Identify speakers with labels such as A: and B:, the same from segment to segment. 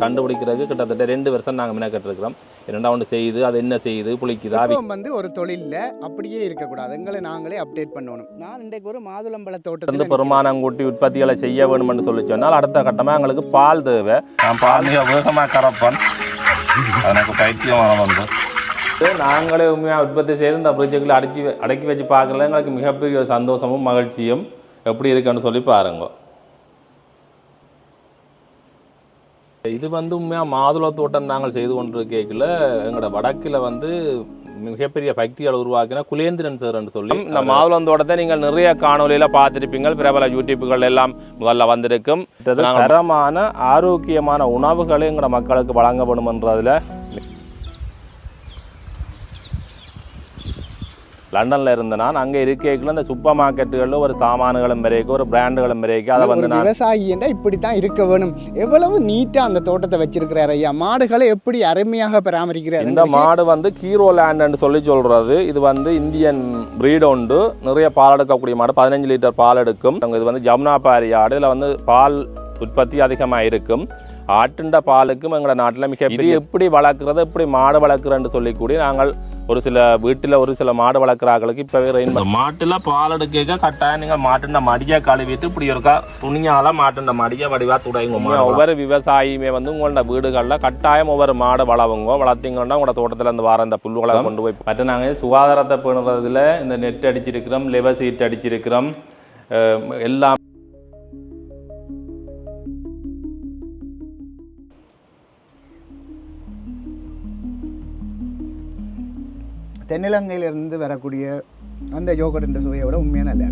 A: கண்டுபிடிக்கிறதுக்கு கிட்டத்தட்ட ரெண்டு வருஷம் நாங்கள் மெனக்கெட்டு இருக்கிறோம் ரெண்டா ஒன்று செய்யுது அது என்ன செய்யுது புளிக்குதா
B: வந்து ஒரு தொழிலில் அப்படியே இருக்கக்கூடாது. எங்களை நாங்களே அப்டேட் பண்ணணும். நான் இன்றைக்கு ஒரு மாதுளம்பழ
A: வந்து
B: தோட்டத்தில்
A: பெருமானங்குட்டி உற்பத்திகளை செய்ய வேணும்னு சொல்லி சொன்னால் அடுத்த கட்டமாக எங்களுக்கு பால் தேவை.
C: நான் பால் மிக வேகமாக கறப்பேன். எனக்கு பைத்தியம் வர வந்து.
A: நாங்களே உண்மையாக உற்பத்தி செய்து இந்த ப்ரொஜெக்டில் வ- அடக்கி வச்சு பார்க்கல எங்களுக்கு மிகப்பெரிய ஒரு சந்தோஷமும் மகிழ்ச்சியும் எப்படி இருக்குன்னு சொல்லி பாருங்க. இது வந்து உண்மையாக மாதுளை தோட்டம் நாங்கள் செய்து கொண்டிருக்கல எங்களோட வடக்கில் வந்து மிகப்பெரிய ஃபேக்டரிகளை உருவாக்கின குலேந்திரன் சார்ன்னு சொல்லி இந்த மாதுளம் தோட்டத்தை நீங்கள் நிறைய காணொலியில் பார்த்துருப்பீங்க பிரபல யூடியூப்புகள் எல்லாம் முதல்ல வந்திருக்கும். தரமான ஆரோக்கியமான உணவுகளை எங்களோட மக்களுக்கு வழங்கப்படும்ன்றதுல லண்டனில் இருந்த நான். அங்கே இருக்கைக்குள்ள இந்த சூப்பர் மார்க்கெட்டுகளில் ஒரு சாமான்களும் வரைக்கும் ஒரு பிராண்டுகளும் வரைக்கும் அதை வந்து
B: ஒரு
A: நான்
B: விவசாயி என்றால் இப்படி தான் இருக்க வேணும். எவ்வளவு நீட்டாக அந்த தோட்டத்தை வச்சிருக்கிறார் ஐயா. மாடுகளை எப்படி அருமையாக பராமரிக்கிறார்?
A: இந்த மாடு வந்து கீரோ லேண்ட்னு சொல்லி சொல்றது. இது வந்து இந்தியன் பிரீட் உண்டு. நிறைய பால் எடுக்கக்கூடிய மாடு. பதினஞ்சு லிட்டர் பால் எடுக்கும். அங்க இது வந்து ஜமுனா பாரி ஆடு. இதில் வந்து பால் உற்பத்தி அதிகமாக இருக்கும். ஆட்டுண்ட பாலுக்கும் எங்களோட நாட்டில் மிக இது எப்படி வளர்க்குறது எப்படி மாடு வளர்க்குறேன்னு சொல்லி கூடி நாங்கள் ஒரு சில வீட்டில் ஒரு சில மாடு வளர்க்குறாங்களுக்கு இப்போவே ரெயின் மாட்டில் பால் எடுக்க கட்டாயம் நீங்கள் மாட்டுண்ட மடியை கழுவிட்டு இப்படி இருக்கா துணியால மாட்டுண்ட மடியை வடிவா துடைங்க ஒவ்வொரு விவசாயியுமே வந்து உங்களோட வீடுகளில் கட்டாயம் ஒவ்வொரு மாடு வளவுங்க வளர்த்தீங்கன்னா உங்களோட தோட்டத்தில் இருந்து வர இந்த புல்லுகளை கொண்டு போய் மற்ற நாங்கள் சுகாதாரத்தை பேணுறதுல இந்த நெட் அடிச்சிருக்கிறோம் லெவர் சீட் அடிச்சிருக்கிறோம் அஹ்
B: தென்னிலங்கையிலிருந்து வரக்கூடிய அந்த யோகட் என்ற சுவையை விட உண்மையான இல்லை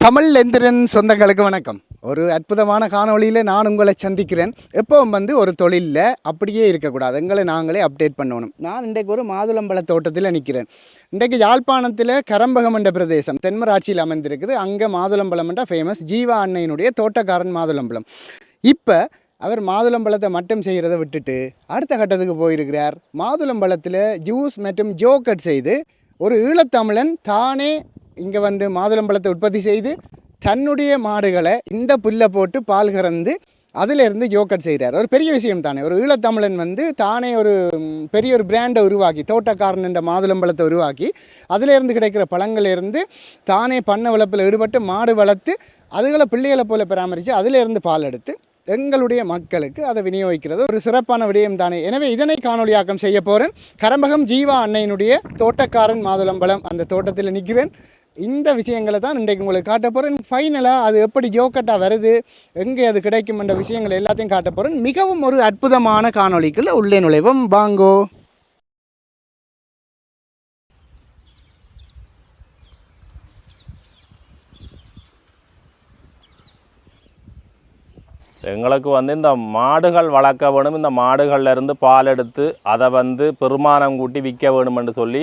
B: தமிழ் எந்திரன் சொந்தங்களுக்கு வணக்கம். ஒரு அற்புதமான காணொளியில் நான் உங்களை சந்திக்கிறேன். எப்பவும் வந்து ஒரு தொழிலில் அப்படியே இருக்கக்கூடாது. எங்களை நாங்களே அப்டேட் பண்ணணும். நான் இன்றைக்கு ஒரு மாதுளம்பழ தோட்டத்தில் நிற்கிறேன் இன்றைக்கு யாழ்ப்பாணத்தில் கரம்பகம் என்ற பிரதேசம் தென்மராட்சியில் அமைந்திருக்குது. அங்கே மாதுளம்பழம் என்ற ஃபேமஸ் ஜீவா அன்னையினுடைய தோட்டக்காரன் மாதுளம்பழம். இப்போ அவர் மாதுளம்பழத்தை மட்டும் செய்கிறத விட்டுட்டு அடுத்த கட்டத்துக்கு போயிருக்கிறார். மாதுளம்பழத்தில் ஜூஸ் மற்றும் ஜோக்கட் செய்து ஒரு ஈழத்தமிழன் தானே இங்கே வந்து மாதுளம்பழத்தை உற்பத்தி செய்து தன்னுடைய மாடுகளை இந்த புல்லை போட்டு பால் கறந்து அதிலிருந்து ஜோக்கட் செய்கிறார் ஒரு பெரிய விஷயம் தானே. ஒரு ஈழத்தமிழன் வந்து தானே ஒரு பெரிய ஒரு பிராண்டை உருவாக்கி தோட்டக்காரன் என்ற மாதுளம்பழத்தை உருவாக்கி அதிலேருந்து கிடைக்கிற பழங்களிலிருந்து தானே பண்ண வளர்ப்பில் ஈடுபட்டு மாடு வளர்த்து அதுகளை பிள்ளைகளை போல பராமரித்து அதிலேருந்து பால் எடுத்து எங்களுடைய மக்களுக்கு அதை விநியோகிக்கிறது. ஒரு சிறப்பான விடயம் தானே. எனவே இதனை காணொளியாக்கம் செய்ய போகிறேன் கரம்பகம் ஜீவா அன்னையினுடைய தோட்டக்காரன் மாதுளம்பழம் அந்த தோட்டத்தில் நிற்கிறேன். இந்த விஷயங்களை தான் இன்றைக்கு உங்களுக்கு காட்ட போகிறேன் ஃபைனலாக அது எப்படி ஜோக்கட்டாக வருது எங்கே அது கிடைக்கும் என்ற விஷயங்கள் எல்லாத்தையும் காட்ட போகிறேன் மிகவும் ஒரு அற்புதமான காணொளிக்குள்ள உள்ளே நுழைவோம். பாங்கோ
A: எங்களுக்கு வந்து இந்த மாடுகள் வளர்க்க வேணும். இந்த மாடுகள்லேருந்து பால் எடுத்து அதை வந்து பெருமானம் கூட்டி விற்க வேணும்னு சொல்லி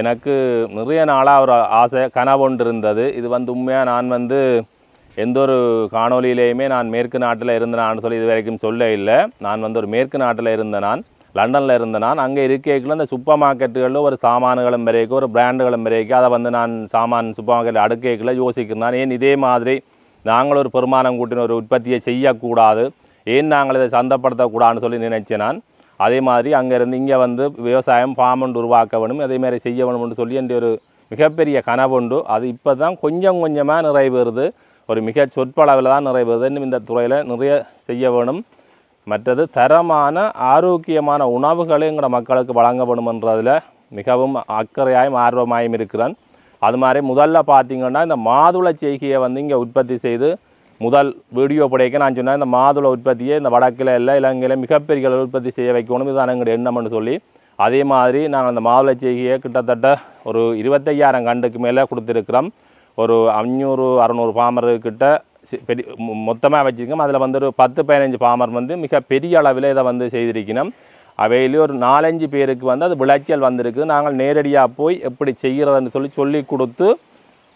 A: எனக்கு நிறைய நாளாக ஒரு ஆசை கனவொன்று இருந்தது. இது வந்து உண்மையாக நான் வந்து எந்த ஒரு காணொலியிலையுமே நான் மேற்கு நாட்டில் இருந்தேனான்னு சொல்லி இது வரைக்கும் சொல்ல இல்லை. நான் வந்து ஒரு மேற்கு நாட்டில் இருந்த நான் லண்டனில் இருந்த நான். அங்கே இருக்கைக்குள்ள இந்த சூப்பர் மார்க்கெட்டுகளில் ஒரு சாமான்களும் வரைக்கும் ஒரு பிராண்டுகளும் வரைக்கும். அதை வந்து நான் சாமான் சூப்பர் மார்க்கெட்டில் அடுக்கைக்குள்ள யோசிக்கிறேன். நான் ஏன் இதே மாதிரி நாங்கள் ஒரு பெருமானம் கூட்டின ஒரு உற்பத்தியை செய்யக்கூடாது. ஏன் நாங்கள் இதை சந்தப்படுத்தக்கூடாதுன்னு சொல்லி நினைச்சேன் நான் அதே மாதிரி அங்கேருந்து இங்கே வந்து விவசாயம் ஃபார்மண்ட் உருவாக்க வேணும் அதேமாதிரி செய்ய வேணும்னு சொல்லி என்ற ஒரு மிகப்பெரிய கனவுண்டு அது இப்போ தான் கொஞ்சம் கொஞ்சமாக நிறைவேறுது. ஒரு மிக சொற்பளவில் தான் நிறைவேறுது. இன்னும் இந்த துறையில் நிறைய செய்ய வேணும். மற்றது தரமான ஆரோக்கியமான உணவுகளை எங்களோட மக்களுக்கு வழங்க வேணுமென்றதில் மிகவும் அக்கறையாயும் ஆர்வமாயும் இருக்கிறேன். அது மாதிரி முதல்ல பார்த்தீங்கன்னா இந்த மாதுளை செய்கையை வந்து இங்கே உற்பத்தி செய்து முதல் வீடியோ படைக்க நான் சொன்னேன் இந்த மாதுளை உற்பத்தியை இந்த வடக்கில் இல்லை இலங்கையில் மிகப்பெரிய அளவு உற்பத்தி செய்ய வைக்கணும். இதுதான் எங்களுடைய எண்ணம்னு சொல்லி அதே மாதிரி நாங்கள் அந்த மாதுளை செய்கையை கிட்டத்தட்ட ஒரு இருபத்தையாயிரம் கண்டுக்கு மேலே கொடுத்துருக்குறோம். ஒரு அஞ்சூறு அறநூறு பாமர்கிட்ட பெரிய மொத்தமாக வச்சுருக்கோம். அதில் வந்து ஒரு பத்து பதினஞ்சு பாமர் வந்து மிக பெரிய அளவில் இதை வந்து செய்திருக்கணும். அவையிலே ஒரு நாலஞ்சு பேருக்கு வந்து அது விளைச்சல் வந்திருக்கு. நாங்கள் நேரடியாக போய் எப்படி செய்கிறதுன்னு சொல்லி சொல்லி கொடுத்து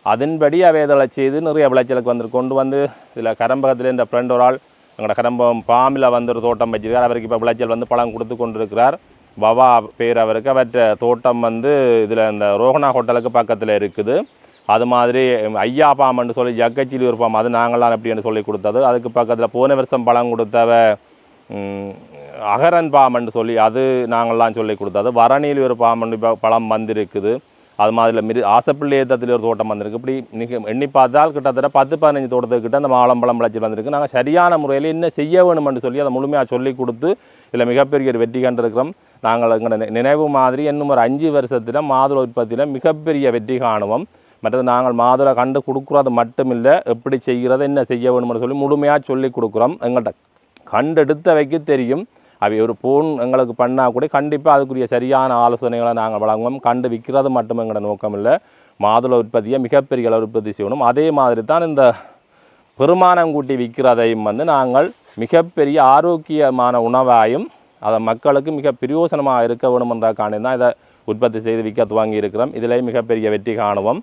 A: அதன்படி அவை இதெல்லாம் செய்து நிறைய விளைச்சலுக்கு வந்து கொண்டு வந்து இதில் கரம்பகத்தில் இந்த ஃப்ரெண்ட் ஒரு ஆள் எங்களோட கரம்பம் பாம்பில் வந்து ஒரு தோட்டம் வச்சிருக்கார். அவருக்கு இப்போ விளைச்சல் வந்து பழம் கொடுத்து கொண்டிருக்கிறார். பவா பேர் அவருக்கு. அவற்ற தோட்டம் வந்து இதில் இந்த ரோஹனா ஹோட்டலுக்கு பக்கத்தில் இருக்குது. அது மாதிரி ஐயா பாம்புன்னு சொல்லி ஜக்கச்சிலி ஒரு பாம்பு அது நாங்களாம் எப்படின்னு சொல்லி கொடுத்தது. அதுக்கு பக்கத்தில் போன வருஷம் பழம் கொடுத்தவ அகரன் பாம்புன்னு சொல்லி அது நாங்கள்லாம் சொல்லி கொடுத்தது. வரணியில் ஒரு பாம்பு இப்போ பழம் வந்திருக்குது. அது மாதிரி மிரு ஆசப்பிள்ளை ஏத்தத்தில் ஒரு தோட்டம் வந்திருக்கு. இப்படி நிக எண்ணி பார்த்தால் கிட்டத்தட்ட பத்து பதினஞ்சு தோட்டத்துக்கிட்ட அந்த மாவளம்பழம் விளைச்சல் வந்திருக்கு. நாங்கள் சரியான முறையில் என்ன செய்ய வேணும்னு சொல்லி அதை முழுமையாக சொல்லி கொடுத்து இதில் மிகப்பெரிய ஒரு வெற்றி கண்டிருக்கிறோம். நாங்கள் எங்களோட நினைவு மாதிரி இன்னும் ஒரு அஞ்சு வருஷத்தில் மாதுளை உற்பத்தியில் மிகப்பெரிய வெற்றி காணுவோம். மற்றது நாங்கள் மாதுளை கண்டு கொடுக்குறது மட்டும் இல்லை எப்படி செய்கிறது என்ன செய்ய வேணும்னு சொல்லி முழுமையாக சொல்லி கொடுக்குறோம். எங்கள்கிட்ட கண்டெடுத்தவைக்கு தெரியும். அவை ஒரு போன் எங்களுக்கு பண்ணால் கூட கண்டிப்பாக அதுக்குரிய சரியான ஆலோசனைகளை நாங்கள் வழங்குவோம். கண்டு விற்கிறது மட்டும் எங்களோட நோக்கம் இல்லை மாதுளை உற்பத்தியை மிகப்பெரிய அளவு உற்பத்தி செய்யணும். அதே மாதிரி தான் இந்த பெருமானம் கூட்டி விற்கிறதையும் வந்து நாங்கள் மிகப்பெரிய ஆரோக்கியமான உணவாயும் அதை மக்களுக்கு மிக பிரயோசனமாக இருக்க வேணுமென்றக்காண்டி தான் இதை உற்பத்தி செய்து விற்க துவங்கி இருக்கிறோம். இதிலே மிகப்பெரிய வெற்றி காணுவோம்.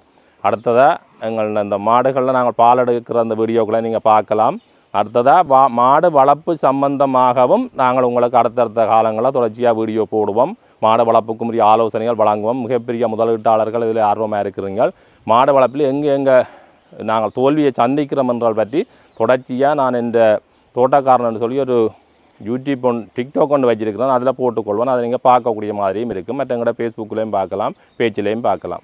A: அடுத்ததாக எங்கள் இந்த மாடுகளில் நாங்கள் பால் எடுக்கிற அந்த வீடியோக்களை நீங்கள் பார்க்கலாம். அடுத்ததாக வா மாடு வளர்ப்பு சம்பந்தமாகவும் நாங்கள் உங்களுக்கு அடுத்தடுத்த காலங்களில் தொடர்ச்சியாக வீடியோ போடுவோம். மாடு வளர்ப்புக்கும் உரிய ஆலோசனைகள் வழங்குவோம். மிகப்பெரிய முதலீட்டாளர்கள் இதில் ஆர்வமாக இருக்கிறீங்கள் மாடு வளர்ப்பில் எங்கே எங்கே நாங்கள் தோல்வியை சந்திக்கிறோம் என்றால் பற்றி தொடர்ச்சியாக நான் இந்த தோட்டக்காரன் சொல்லி ஒரு யூடியூப் ஒன் டிக்டாக் ஒன்று வச்சிருக்கிறேன். அதில் போட்டுக்கொள்வேன் அதை நீங்கள் பார்க்கக்கூடிய மாதிரியும் இருக்கும். மற்ற எங்களோட ஃபேஸ்புக்லேயும் பார்க்கலாம் பேச்சிலையும் பார்க்கலாம்.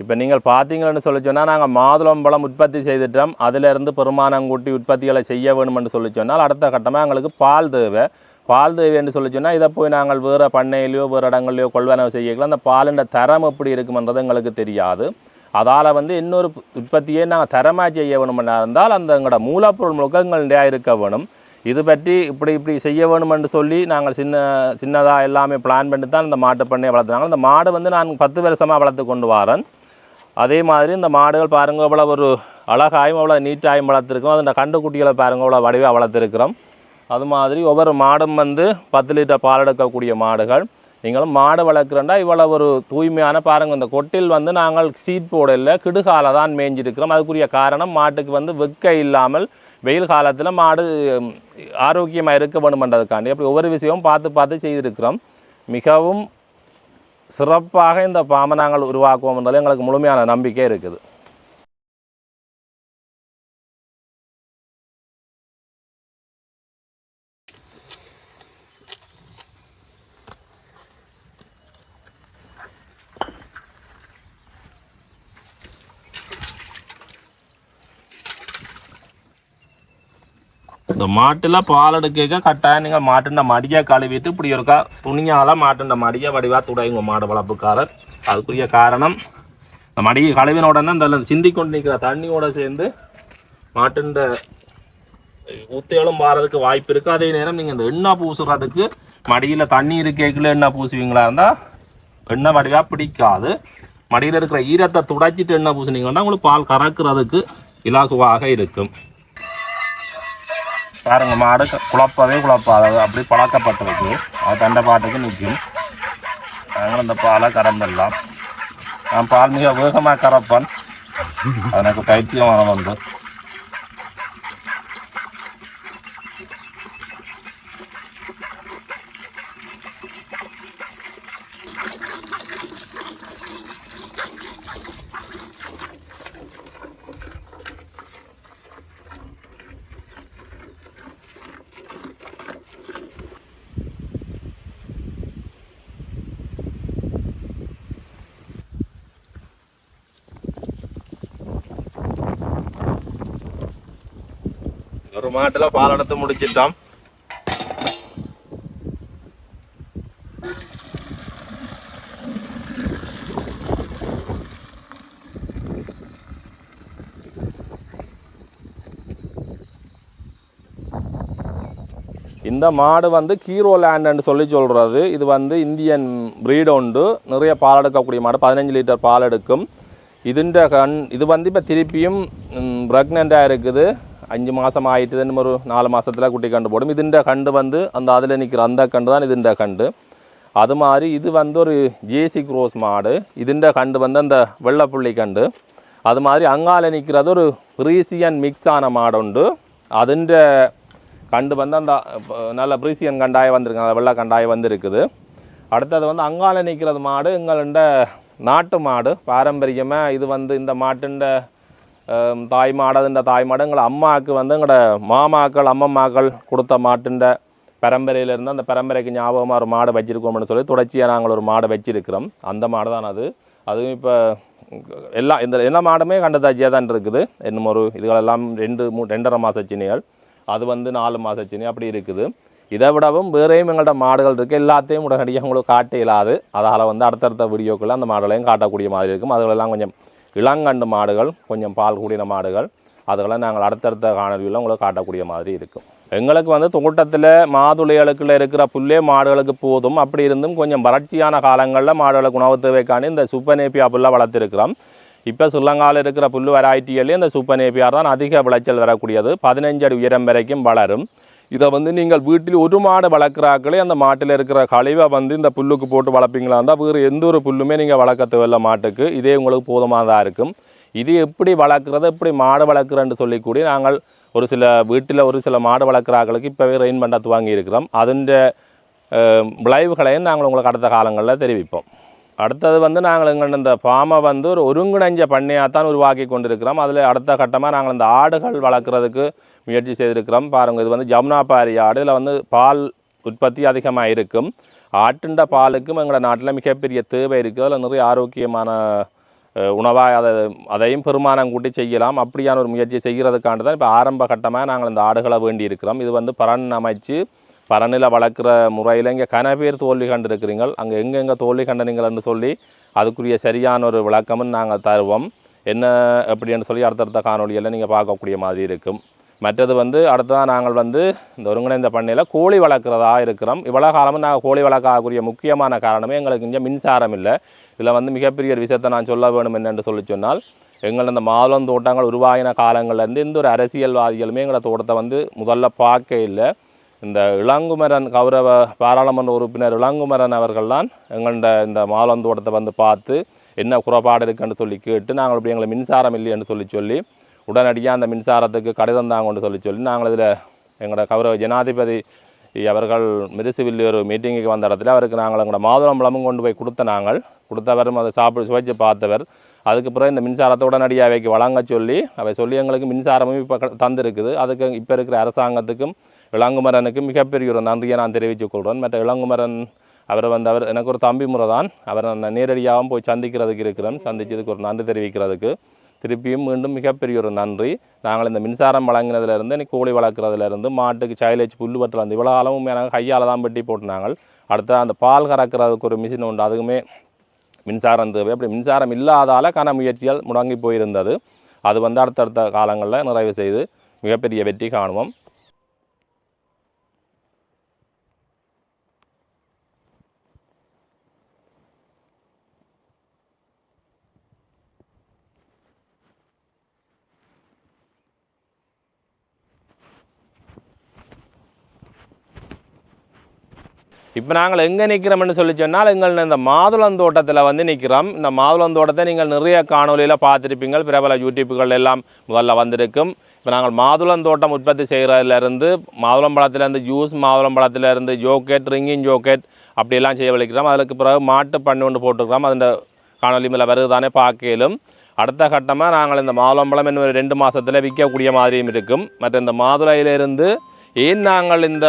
A: இப்போ நீங்கள் பார்த்தீங்கன்னு சொல்லி சொன்னால் நாங்கள் மாதுளம்பழம் உற்பத்தி செய்துட்டோம். அதிலிருந்து பெருமானங்கூட்டி உற்பத்திகளை செய்ய வேணும்னு சொல்லி சொன்னால் அடுத்த கட்டமாக எங்களுக்கு பால் தேவை. பால் தேவைன்னு சொல்லி சொன்னால் இதை போய் நாங்கள் வேறு பண்ணையிலையோ வேறு இடங்கள்லையோ கொள்வனவு செய்யக்கலாம். அந்த பாலின் தரம் எப்படி இருக்குமென்றது எங்களுக்கு தெரியாது. அதால் வந்து இன்னொரு உற்பத்தியை நாங்கள் தரமாக செய்ய வேணுமென்னா இருந்தால் அந்த எங்களோட மூலப்பொருள் முகங்களுடைய இருக்க வேணும். இது பற்றி இப்படி இப்படி செய்ய வேணுமென்று சொல்லி நாங்கள் சின்ன சின்னதாக எல்லாமே பிளான் பண்ணி தான் இந்த மாட்டு பண்ணையை வளர்த்துனாங்க. அந்த மாடு வந்து நான் பத்து வருஷமாக வளர்த்து கொண்டு வரேன். அதே மாதிரி இந்த மாடுகள் பாருங்க அவ்வளோ ஒரு அழகாயும் அவ்வளோ நீட்டாயும் வளர்த்துருக்கோம் அந்த கண்டுக்குட்டிகளை பாருங்க அவ்வளோ வடிவாக வளர்த்துருக்குறோம். அது மாதிரி ஒவ்வொரு மாடும் வந்து பத்து லிட்டர் பால் எடுக்கக்கூடிய மாடுகள். நீங்களும் மாடு வளர்க்குறோண்டா இவ்வளோ ஒரு தூய்மையான பாருங்கள் இந்த கொட்டில் வந்து நாங்கள் சீட் போடல கிடுகால தான் மேய்ஞ்சிருக்கிறோம். அதுக்குரிய காரணம் மாட்டுக்கு வந்து வெக்க இல்லாமல் வெயில் காலத்தில் மாடு ஆரோக்கியமாக இருக்க வேணுமென்றதுக்காண்டி. அப்படி ஒவ்வொரு விஷயமும் பார்த்து பார்த்து செய்திருக்கிறோம். மிகவும் சிறப்பாக இந்த பாம்பை நாங்கள் உருவாக்குவோம்ன்றது எங்களுக்கு முழுமையான நம்பிக்கை இருக்குது. இந்த மாட்டுல பால் எடுக்க கட்டாயம் நீங்கள் மாட்டுண்ட மடியை கழுவிட்டு இப்படி இருக்கா துணியால மாட்டுண்ட மடியை வடிவா துடையுங்க மாடு வளர்ப்புக்காரர். அதுக்குரிய காரணம் இந்த மடியை கழுவின உடனே இந்த சிந்தி கொண்டு நிற்கிற தண்ணியோட சேர்ந்து மாட்டுண்ட ஊத்தைகளும் மாறதுக்கு வாய்ப்பு இருக்கு. அதே நேரம் நீங்க இந்த எண்ணெய் பூசுறதுக்கு மடியில தண்ணி இருக்கேக்குள்ள எண்ணெய் பூசுவீங்களா இருந்தா எண்ணெய் வடிவா பிடிக்காது. மடியில் இருக்கிற ஈரத்தை துடைச்சிட்டு எண்ணெய் பூசுனீங்கன்னா உங்களுக்கு பால் கறக்கிறதுக்கு இலாகுவாக இருக்கும். பாருங்கள் மாடு குழப்பவே குழப்பாது. அப்படி பழக்கப்பட்டிருக்கு. அது தண்டை பாட்டுக்கு நிற்கும் நாங்கள் இந்த பாலை கறந்துடலாம். நான் பால் மிக வேகமாக கறப்பேன். எனக்கு பைத்தியம் வர வந்து. மாட்டில் பால் எடுத்து முடிச்சிட்டோம். இந்த மாடு வந்து கீரோ லேண்டுன்னு சொல்லி சொல்கிறது இது வந்து இந்தியன் ப்ரீடு உண்டு. நிறைய பால் எடுக்கக்கூடிய மாடு. பதினஞ்சு லிட்டர் பால் எடுக்கும். இதுன்ற கண் இது வந்து இப்போ திருப்பியும் ப்ரெக்னெண்ட்டாக இருக்குது. அஞ்சு மாதம் ஆயிட்டுதுன்னு ஒரு நாலு மாசத்துல குட்டி கண்டு போடும் இதுன்ற கண்டு வந்து அந்த அதில் நிற்கிற அந்த கண்டு தான் இதுன்ற கண்டு அது மாதிரி இது வந்து ஒரு ஜேசி க்ரோஸ் மாடு இதுண்ட கண்டு வந்து அந்த வெள்ளைப்புள்ளி கண்டு அது மாதிரி அங்கால நிற்கிறது ஒரு பிரீசியன் மிக்ஸ் ஆன மாடு உண்டு அதுண்ட கண்டு வந்து அந்த நல்ல பிரீசியன் கண்டாய வந்திருக்கு நல்ல வெள்ளை கண்டாய வந்திருக்குது அடுத்தது வந்து அங்கால நிற்கிறது மாடு எங்கள்ட நாட்டு மாடு பாரம்பரியமாக இது வந்து இந்த மாட்டுண்ட தாய் மாடு அதுண்ட தாய் மாடு எங்களை அம்மாவுக்கு வந்து எங்களோட மாமாக்கள் அம்மம்மாக்கள் கொடுத்த மாட்டுண்ட பரம்பரையிலேருந்து அந்த பரம்பரைக்கு ஞாபகமாக ஒரு மாடை வச்சுருக்கோம்னு சொல்லி தொடர்ச்சியாக நாங்கள் ஒரு மாடு வச்சுருக்கிறோம் அந்த மாடு தான் அது அதுவும் இப்போ எல்லா இந்த எல்லா மாடுமே கண்டதாச்சியாக தான் இருக்குது இன்னும் ஒரு இதுகளெல்லாம் ரெண்டு மூ ரெண்டரை மாத சினிகள் அது வந்து நாலு மாத சினி அப்படி இருக்குது இதை விடவும் வேறையும் எங்கள்கிட்ட மாடுகள் இருக்குது எல்லாத்தையும் உடனடியாக உங்களுக்கு காட்ட இயலாது அதால் வந்து அடுத்தடுத்த வீடியோக்குள்ளே அந்த மாடுகளையும் காட்டக்கூடிய மாதிரி இருக்கும் அதுகளெல்லாம் கொஞ்சம் இளங்கண்டு மாடுகள் கொஞ்சம் பால் கூடின மாடுகள் அதுகளை நாங்கள் அடுத்தடுத்த காணொலியில் உங்களுக்கு காட்டக்கூடிய மாதிரி இருக்கும். எங்களுக்கு வந்து தோட்டத்தில் மாதுளைகளுக்குள்ள இருக்கிற புல்லே மாடுகளுக்கு போதும். அப்படி இருந்தும் கொஞ்சம் வறட்சியான காலங்களில் மாடுகளுக்கு உணவு தேவைக்கான இந்த சுப்பநேப்பியா புல்லை வளர்த்துருக்கிறோம். இப்போ ஸ்ரீலங்காவில் இருக்கிற புல் வெரைட்டிகள்லேயே இந்த சுப்பநேப்பியார் தான் அதிக விளைச்சல் வரக்கூடியது பதினஞ்சு அடி உயரம் வரைக்கும் வளரும். இதை வந்து நீங்கள் வீட்டில் ஒரு மாடு வளர்க்குறாக்களே அந்த மாட்டில் இருக்கிற கழிவை வந்து இந்த புல்லுக்கு போட்டு வளர்ப்பீங்களா இருந்தால் வேறு எந்த ஒரு புல்லுமே நீங்கள் வளர்க்க தேவையில்ல மாட்டுக்கு. இதே உங்களுக்கு போதுமானதாக இருக்கும். இது எப்படி வளர்க்குறது எப்படி மாடு வளர்க்குறேன்னு சொல்லிக்கூடி நாங்கள் ஒரு சில வீட்டில் ஒரு சில மாடு வளர்க்குறாக்களுக்கு இப்போவே ரெயின் பண்ண துவங்கி இருக்கிறோம் அதன் விளைவுகளையும் நாங்கள் உங்களுக்கு அடுத்த காலங்களில் தெரிவிப்போம். அடுத்தது வந்து நாங்கள் எங்கள் இந்த ஃபார்மை வந்து ஒரு ஒருங்கிணைஞ்ச பண்ணையாக தான் உருவாக்கி கொண்டிருக்கிறோம். அதில் அடுத்த கட்டமாக நாங்கள் இந்த ஆடுகள் வளர்க்குறதுக்கு முயற்சி செய்திருக்கிறோம். பாருங்கள் இது வந்து ஜமுனாபாரி ஆடு. இதில் வந்து பால் உற்பத்தி அதிகமாக இருக்கும். ஆட்டுண்ட பாலுக்கும் எங்களோட நாட்டில் மிகப்பெரிய தேவை இருக்குது அதில் நிறைய ஆரோக்கியமான உணவாக அதை அதையும் பெருமானம் கூட்டி செய்யலாம். அப்படியான ஒரு முயற்சி செய்கிறதுக்காண்டு தான் இப்போ ஆரம்ப கட்டமாக நாங்கள் இந்த ஆடுகளை வேண்டி இருக்கிறோம் இது வந்து பரன் அமைச்சு பரனில் வளர்க்குற முறையில் இங்கே கன பேர் தோல்வி கண்டிருக்கிறீங்கள். அங்கே எங்கெங்கே தோல்வி கண்டனீங்கள்னு சொல்லி அதுக்குரிய சரியான ஒரு விளக்கமும் நாங்கள் தருவோம். என்ன எப்படின்னு சொல்லி அடுத்தடுத்த காணொலியில் நீங்கள் பார்க்கக்கூடிய மாதிரி இருக்கும். மற்றது வந்து அடுத்ததாக நாங்கள் வந்து இந்த ஒருங்கிணைந்த பண்ணையில் கோழி வளர்க்குறதா இருக்கிறோம். இவ்வளோ காலமும் நாங்கள் கோழி வளர்க்கக்கூடிய முக்கியமான காரணமே எங்களுக்கு இங்கே மின்சாரம் இல்லை. இதில் வந்து மிகப்பெரிய ஒரு விஷயத்தை நான் சொல்ல வேணும் என்னென்று சொல்லி சொன்னால் எங்கள் இந்த மாதுளம் தோட்டங்கள் உருவாகின காலங்கள்லேருந்து எந்த ஒரு அரசியல்வாதிகளுமே எங்களை தோட்டத்தை வந்து முதல்ல பார்க்க இல்லை. இந்த இளங்குமரன் கௌரவ பாராளுமன்ற உறுப்பினர் இளங்குமரன் அவர்கள்தான் எங்கள்ட இந்த மாலந்தோட்டத்தை வந்து பார்த்து என்ன குறைபாடு இருக்குன்னு சொல்லி கேட்டு நாங்கள் இப்படி எங்களை மின்சாரம் இல்லைன்னு சொல்லி சொல்லி உடனடியாக அந்த மின்சாரத்துக்கு கடிதம் தாங்கன்னு சொல்லி சொல்லி நாங்கள் இதில் எங்களோட கௌரவ ஜனாதிபதி அவர்கள் மிருசுவில் ஒரு மீட்டிங்குக்கு வந்த இடத்துல அவருக்கு நாங்கள் எங்களோட மாதுளம்பழமும் கொண்டு போய் கொடுத்த நாங்கள். கொடுத்தவரும் அதை சாப்பிட்டு சுவைச்சு பார்த்தவர். அதுக்கு பிறகு இந்த மின்சாரத்தை உடனடியாக அவைக்கு வழங்க சொல்லி அவை சொல்லி எங்களுக்கு மின்சாரமும் இப்போ தந்திருக்குது. அதுக்கு இப்போ இருக்கிற அரசாங்கத்துக்கும் இளங்குமரனுக்கு மிகப்பெரிய ஒரு நன்றியை நான் தெரிவித்துக் கொள்கிறேன். மற்ற இளங்குமரன் அவர் வந்து அவர் எனக்கு ஒரு தம்பி முறை தான் அவரை நான் நேரடியாகவும் போய் சந்திக்கிறதுக்கு இருக்கிறேன். சந்தித்ததுக்கு ஒரு நன்றி தெரிவிக்கிறதுக்கு. திருப்பியும் மீண்டும் மிகப்பெரிய ஒரு நன்றி. நாங்கள் இந்த மின்சாரம் வழங்கினதுலேருந்து இன்னைக்கு கோழி வளர்க்குறதுலேருந்து மாட்டுக்கு சைலேஜ் புல் வெட்டுறது வந்து இவ்வளோ அளவும் எனக்கு கையால் தான் வெட்டி போட்டுனாங்க அடுத்து அந்த பால் கறக்கிறதுக்கு ஒரு மிஷின் உண்டு. அதுக்குமே மின்சாரம் தேவை. அப்படி மின்சாரம் இல்லாதால கன முயற்சியால் முடங்கி போயிருந்தது. அது வந்து அடுத்தடுத்த காலங்களில் நிறைவு செய்து மிகப்பெரிய வெற்றி காணுவோம். இப்போ நாங்கள் எங்கே நிற்கிறோம்னு சொல்லி சொன்னால் எங்கள் இந்த மாதுளம் தோட்டத்தில் வந்து நிற்கிறோம் இந்த மாதுளம் தோட்டத்தை நீங்கள் நிறைய காணொலியில் பார்த்துருப்பீங்க பிரபல யூடியூப்புகள் எல்லாம் முதல்ல வந்திருக்கும். இப்போ நாங்கள் மாதுளம் தோட்டம் உற்பத்தி செய்கிறதுலேருந்து மாதுளம் பழத்துலேருந்து ஜூஸ் மாதுளம் பழத்துலேருந்து ஜோக்கெட் ரிங்கிங் ஜோக்கெட் அப்படியெல்லாம் செய்ய வலிக்கிறோம் அதுக்கு பிறகு மாட்டு பண்ணு ஒன்று போட்டுருக்கிறோம். அதில் காணொலி மேலே வருதுதானே பார்க்கலும் அடுத்த கட்டமாக நாங்கள் இந்த மாதுளம்பழம் இன்னும் ஒரு ரெண்டு மாதத்தில் விற்கக்கூடிய மாதிரியும் இருக்கும். மற்ற இந்த மாதுளையிலிருந்து ஏன் நாங்கள் இந்த